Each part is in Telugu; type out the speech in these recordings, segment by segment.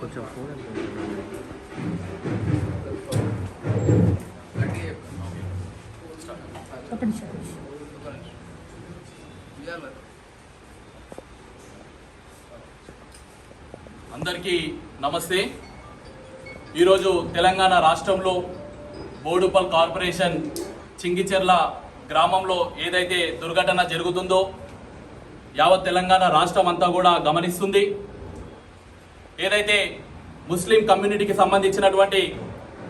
కొంచెం ఫోన్ చెప్పండి సార్ అందరికీ నమస్తే. ఈరోజు తెలంగాణ రాష్ట్రంలో బోడుపల్ కార్పొరేషన్ చింగిచెర్ల గ్రామంలో ఏదైతే దుర్ఘటన జరుగుతుందో యావత్ తెలంగాణ రాష్ట్రం అంతా కూడా గమనిస్తుంది. ఏదైతే ముస్లిం కమ్యూనిటీకి సంబంధించినటువంటి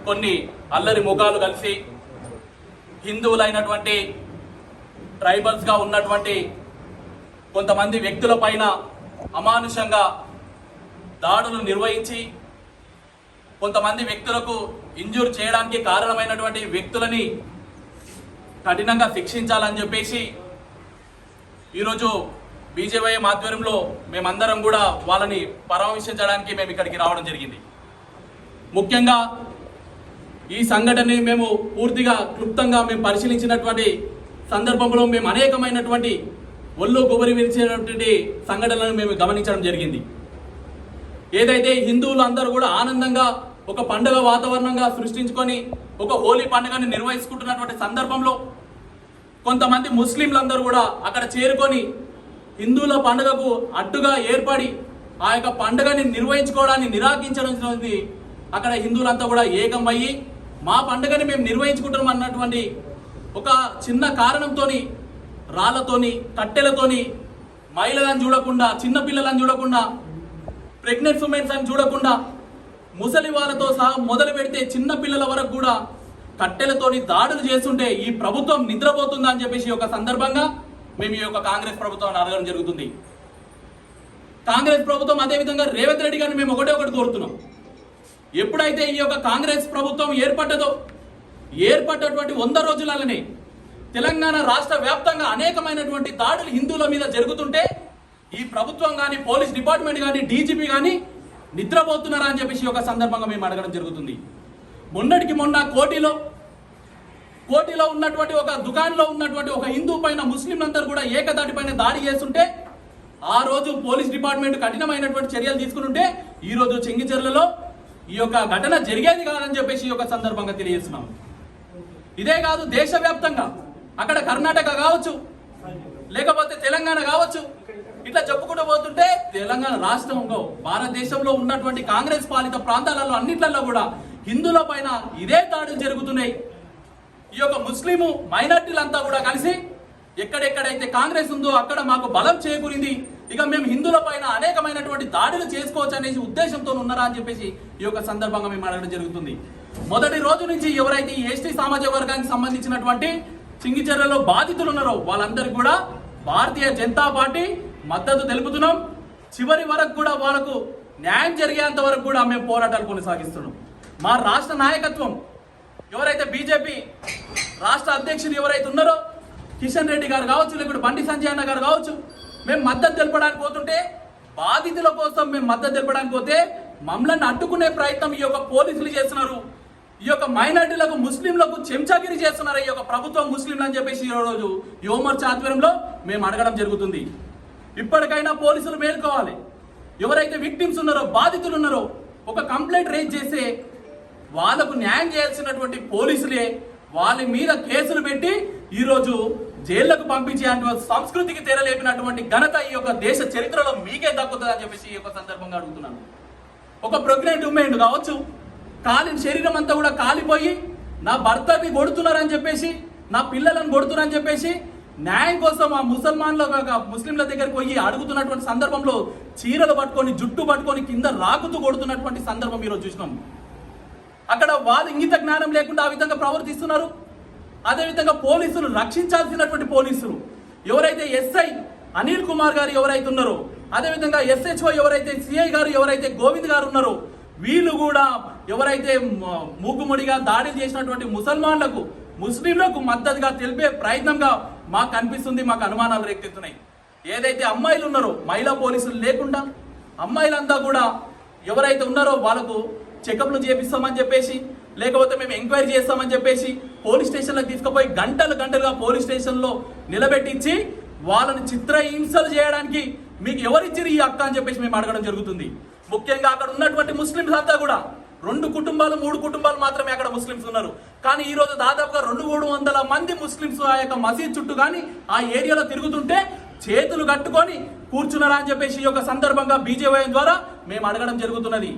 కొన్ని అల్లరి ముఖాలు కలిసి హిందువులైనటువంటి ట్రైబల్స్గా ఉన్నటువంటి కొంతమంది వ్యక్తుల పైన అమానుషంగా దాడులు నిర్వహించి కొంతమంది వ్యక్తులకు ఇంజూర్ చేయడానికి కారణమైనటువంటి వ్యక్తులని కఠినంగా శిక్షించాలని చెప్పేసి ఈరోజు బీజేవైఎం ఆధ్వర్యంలో మేమందరం కూడా వాళ్ళని పరామర్శించడానికి మేము ఇక్కడికి రావడం జరిగింది. ముఖ్యంగా ఈ సంఘటనని మేము పూర్తిగా క్లుప్తంగా మేము పరిశీలించినటువంటి సందర్భంలో మేము అనేకమైనటువంటి ఒళ్ళు గుబరి విరిచినటువంటి సంఘటనలను మేము గమనించడం జరిగింది. ఏదైతే హిందువులు అందరూ కూడా ఆనందంగా ఒక పండుగ వాతావరణంగా సృష్టించుకొని ఒక హోలీ పండుగని నిర్వహించుకుంటున్నటువంటి సందర్భంలో కొంతమంది ముస్లింలందరూ కూడా అక్కడ చేరుకొని హిందువుల పండుగకు అడ్డుగా ఏర్పడి ఆ యొక్క పండుగని నిర్వహించుకోవడాన్ని నిరాకరించడం అక్కడ హిందువులంతా కూడా ఏకమయ్యి మా పండుగని మేము నిర్వహించుకుంటున్నాం అన్నటువంటి ఒక చిన్న కారణంతోని రాళ్ళతోని కట్టెలతోని మహిళలను చూడకుండా చిన్న పిల్లలను చూడకుండా ప్రెగ్నెంట్ ఉమెన్స్ అని చూడకుండా ముసలి వాళ్ళతో సహా మొదలు పెడితే చిన్న పిల్లల వరకు కూడా కట్టెలతోని దాడులు చేస్తుంటే ఈ ప్రభుత్వం నిద్రపోతుందా అని చెప్పేసి ఒక సందర్భంగా మేము ఈ యొక్క కాంగ్రెస్ ప్రభుత్వాన్ని అడగడం జరుగుతుంది. కాంగ్రెస్ ప్రభుత్వం అదేవిధంగా రేవంత్ రెడ్డి గారిని మేము ఒకటే ఒకటి కోరుతున్నాం. ఎప్పుడైతే ఈ యొక్క కాంగ్రెస్ ప్రభుత్వం ఏర్పడ్డదో ఏర్పడ్డటువంటి వంద రోజులనే తెలంగాణ రాష్ట్ర వ్యాప్తంగా అనేకమైనటువంటి దాడులు హిందువుల మీద జరుగుతుంటే ఈ ప్రభుత్వం కానీ పోలీస్ డిపార్ట్మెంట్ కానీ డీజీపీ కానీ నిద్రపోతున్నారా అని చెప్పేసి ఒక సందర్భంగా మేము అడగడం జరుగుతుంది. మొన్నటికి మొన్న కోటిలో కోటిలో ఉన్నటువంటి ఒక దుకాణంలో ఉన్నటువంటి ఒక హిందూ పైన ముస్లింలందరూ కూడా ఏకదాటి పైన దాడి చేస్తుంటే ఆ రోజు పోలీస్ డిపార్ట్మెంట్ కఠినమైనటువంటి చర్యలు తీసుకుంటుంటే ఈ రోజు చెంగిచెర్లలో ఈ యొక్క ఘటన జరిగేది కాదని చెప్పేసి ఈ యొక్క సందర్భంగా తెలియజేస్తున్నాం. ఇదే కాదు దేశవ్యాప్తంగా. అక్కడ కర్ణాటక కావచ్చు లేకపోతే తెలంగాణ కావచ్చు ఇట్లా చెప్పుకుంటూ పోతుంటే తెలంగాణ రాష్ట్రంలో భారతదేశంలో ఉన్నటువంటి కాంగ్రెస్ పాలిత ప్రాంతాలలో అన్నిట్లలో కూడా హిందువుల పైన ఇదే దాడులు జరుగుతున్నాయి. ఈ యొక్క ముస్లిము మైనార్టీలంతా కూడా కలిసి ఎక్కడెక్కడైతే కాంగ్రెస్ ఉందో అక్కడ మాకు బలం చేకూరింది. ఇక మేము హిందువుల పైన అనేకమైనటువంటి దాడులు చేసుకోవచ్చు అనేసి ఉద్దేశంతో ఉన్నారా అని చెప్పేసి ఈ యొక్క సందర్భంగా మేము అడగడం జరుగుతుంది. మొదటి రోజు నుంచి ఎవరైతే ఈ ఎస్టీ సామాజిక వర్గానికి సంబంధించినటువంటి చింగిచెర్లలో బాధితులు ఉన్నారో వాళ్ళందరికీ కూడా భారతీయ జనతా పార్టీ మద్దతు తెలుపుతున్నాం. చివరి వరకు కూడా వాళ్ళకు న్యాయం జరిగేంత వరకు కూడా మేము పోరాటాలు కొనసాగిస్తున్నాం. మా రాష్ట్ర నాయకత్వం ఎవరైతే బీజేపీ రాష్ట్ర అధ్యక్షుడు ఎవరైతే ఉన్నారో కిషన్ రెడ్డి గారు కావచ్చు లేకుంటే బండి సంజయ్ అన్న గారు కావచ్చు మేము మద్దతు తెలపడానికి పోతుంటే బాధితుల కోసం మేము మద్దతు తెలపడానికి పోతే మమ్మల్ని అడ్డుకునే ప్రయత్నం ఈ యొక్క పోలీసులు చేస్తున్నారు. ఈ యొక్క మైనార్టీలకు ముస్లింలకు చెంచాగిరి చేస్తున్నారు ఈ యొక్క ప్రభుత్వం ముస్లింలు అని చెప్పేసి ఈరోజు రోజు ఆధ్వర్యంలో మేము అడగడం జరుగుతుంది. ఇప్పటికైనా పోలీసులు మేల్కోవాలి. ఎవరైతే విక్టిమ్స్ ఉన్నారో బాధితులు ఉన్నారో ఒక కంప్లైంట్ రేజ్ చేస్తే వాళ్ళకు న్యాయం చేయాల్సినటువంటి పోలీసులే వాళ్ళ మీద కేసులు పెట్టి ఈరోజు జైళ్ళకు పంపించేటువంటి సంస్కృతికి తెరలేపినటువంటి ఘనత ఈ యొక్క దేశ చరిత్రలో మీకే దక్కుతుంది అని చెప్పేసి ఈ యొక్క సందర్భంగా అడుగుతున్నాను. ఒక ప్రెగ్నెంట్ ఉమెన్ కావచ్చు కాలి శరీరం అంతా కూడా కాలిపోయి నా భర్తని కొడుతున్నారని చెప్పేసి నా పిల్లలను కొడుతున్నారని చెప్పేసి న్యాయం కోసం ఆ ముసల్మాన్ల ఒక ముస్లింల దగ్గరికి పోయి అడుగుతున్నటువంటి సందర్భంలో చీరలు పట్టుకొని జుట్టు పట్టుకొని కింద రాకుతూ కొడుతున్నటువంటి సందర్భం ఈరోజు చూసినాం. అక్కడ వాళ్ళు ఇంగిత జ్ఞానం లేకుండా ఆ విధంగా ప్రవర్తిస్తున్నారు. అదేవిధంగా పోలీసులు రక్షించాల్సినటువంటి పోలీసులు ఎవరైతే ఎస్ఐ అనిల్ కుమార్ గారు ఎవరైతే ఉన్నారో అదేవిధంగా ఎస్హెచ్ఓ ఎవరైతే సిఐ గారు ఎవరైతే గోవింద్ గారు ఉన్నారో వీళ్ళు కూడా ఎవరైతే మూకుముడిగా దాడి చేసినటువంటి ముసల్మాన్లకు ముస్లింలకు మద్దతుగా తెలిపే ప్రయత్నంగా మాకు అనిపిస్తుంది మాకు అనుమానాలు రేకెత్తున్నాయి. ఏదైతే అమ్మాయిలు ఉన్నారో మహిళా పోలీసులు లేకుండా అమ్మాయిలంతా కూడా ఎవరైతే ఉన్నారో వాళ్ళకు చెకప్లు చేపిస్తామని చెప్పేసి లేకపోతే మేము ఎంక్వైరీ చేస్తామని చెప్పేసి పోలీస్ స్టేషన్లకు తీసుకుపోయి గంటలు గంటలుగా పోలీస్ స్టేషన్లో నిలబెట్టించి వాళ్ళని చిత్రహింసలు చేయడానికి మీకు ఎవరిచ్చిరు ఈ హక్కు అని చెప్పేసి మేము అడగడం జరుగుతుంది. ముఖ్యంగా అక్కడ ఉన్నటువంటి ముస్లింస్ అంతా కూడా రెండు కుటుంబాలు మూడు కుటుంబాలు మాత్రమే అక్కడ ముస్లింస్ ఉన్నారు. కానీ ఈ రోజు దాదాపుగా రెండు మూడు వందల మంది ముస్లింస్ ఆ యొక్క మసీద్ చుట్టూ కానీ ఆ ఏరియాలో తిరుగుతుంటే చేతులు కట్టుకొని కూర్చున్నారా అని చెప్పేసి ఈ యొక్క సందర్భంగా బీజేవై ద్వారా మేము అడగడం జరుగుతున్నది.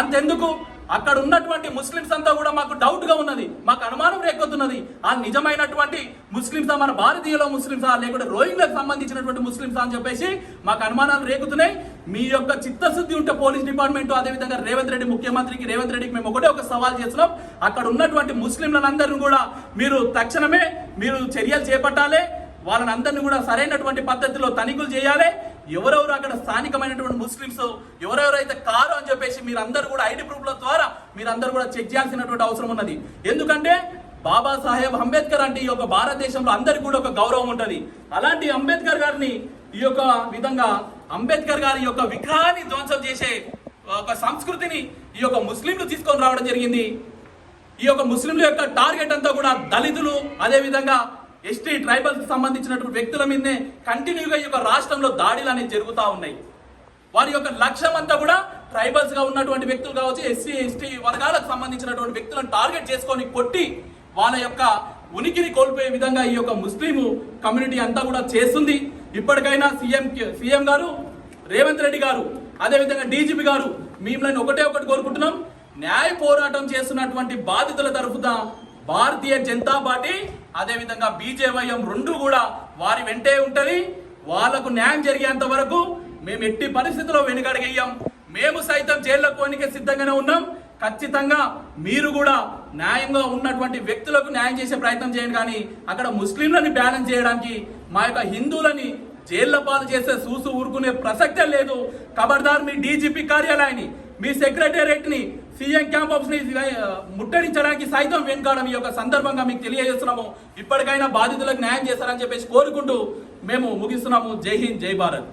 అంతెందుకు? అక్కడ ఉన్నటువంటి ముస్లిమ్స్ అంతా కూడా మాకు డౌట్గా ఉన్నది. మాకు అనుమానం రేకొద్దున్నది. ఆ నిజమైనటువంటి ముస్లింసా మన భారతీయుల ముస్లింసా లేకుంటే రోహింగ్లకు సంబంధించినటువంటి ముస్లింసా అని చెప్పేసి మాకు అనుమానాలు రేకుతున్నాయి. మీ యొక్క చిత్తశుద్ధి ఉంటే పోలీస్ డిపార్ట్మెంట్ అదేవిధంగా రేవంత్ రెడ్డి ముఖ్యమంత్రికి రేవంత్ రెడ్డికి మేము ఒకటే ఒక సవాల్ చేస్తున్నాం. అక్కడ ఉన్నటువంటి ముస్లింలందరినీ కూడా మీరు తక్షణమే మీరు చర్యలు చేపట్టాలి. వాళ్ళని అందరినీ కూడా సరైనటువంటి పద్ధతిలో తనిఖీలు చేయాలి. ఎవరెవరు అక్కడ స్థానికమైనటువంటి ముస్లిమ్స్ ఎవరెవరైతే కారు అని చెప్పేసి మీరందరూ కూడా ఐడి ప్రూఫ్ల ద్వారా మీరందరూ కూడా చెక్ చేయాల్సినటువంటి అవసరం ఉన్నది. ఎందుకంటే బాబాసాహెబ్ అంబేద్కర్ అంటే ఈ యొక్క భారతదేశంలో అందరికీ కూడా ఒక గౌరవం ఉంటుంది. అలాంటి అంబేద్కర్ గారిని ఈ యొక్క విధంగా అంబేద్కర్ గారి యొక్క విగ్రహాన్ని ధ్వంసం చేసే ఒక సంస్కృతిని ఈ యొక్క ముస్లింలు తీసుకొని రావడం జరిగింది. ఈ యొక్క ముస్లింల యొక్క టార్గెట్ అంతా కూడా దళితులు అదేవిధంగా ఎస్టీ ట్రైబల్స్ సంబంధించినటువంటి వ్యక్తుల మీదనే కంటిన్యూగా ఈ యొక్క రాష్ట్రంలో దాడులు అనేవి జరుగుతూ ఉన్నాయి. వారి యొక్క లక్ష్యం అంతా కూడా ట్రైబల్స్గా ఉన్నటువంటి వ్యక్తులు కావచ్చు ఎస్సీ ఎస్టీ వర్గాలకు సంబంధించినటువంటి వ్యక్తులను టార్గెట్ చేసుకొని కొట్టి వాళ్ళ యొక్క ఉనికిని కోల్పోయే విధంగా ఈ యొక్క ముస్లిం కమ్యూనిటీ అంతా కూడా చేస్తుంది. ఇప్పటికైనా సీఎం సీఎం గారు రేవంత్ రెడ్డి గారు అదేవిధంగా డీజీపీ గారు మిమ్మల్ని ఒకటే ఒకటి కోరుకుంటున్నాం. న్యాయ పోరాటం చేస్తున్నటువంటి బాధితుల తరఫున భారతీయ జనతా పార్టీ అదేవిధంగా బీజేవైఎం రెండు కూడా వారి వెంటే ఉంటుంది. వాళ్ళకు న్యాయం జరిగేంత వరకు మేము ఎట్టి పరిస్థితుల్లో వెనుకడిగేయం. మేము సైతం జైల్లో పోనీకే సిద్ధంగానే ఉన్నాం. ఖచ్చితంగా మీరు కూడా న్యాయంగా ఉన్నటువంటి వ్యక్తులకు న్యాయం చేసే ప్రయత్నం చేయండి కానీ అక్కడ ముస్లింలని బ్యాలెన్స్ చేయడానికి మా యొక్క హిందువులని జైళ్ళ పాలు చేసే సూసు ఊరుకునే ప్రసక్తే లేదు. ఖబర్దార్ మీ డీజీపీ కార్యాలయాన్ని మీ సెక్రటేరియట్ని సీఎం క్యాంప్ ఆఫీస్ని ముట్టడించడానికి సైతం వెనుకాడడం ఈ యొక్క సందర్భంగా మీకు తెలియజేస్తున్నాము. ఇప్పటికైనా బాధితులకు న్యాయం చేస్తారని చెప్పేసి కోరుకుంటూ మేము ముగిస్తున్నాము. జై హింద్ జై భారత్.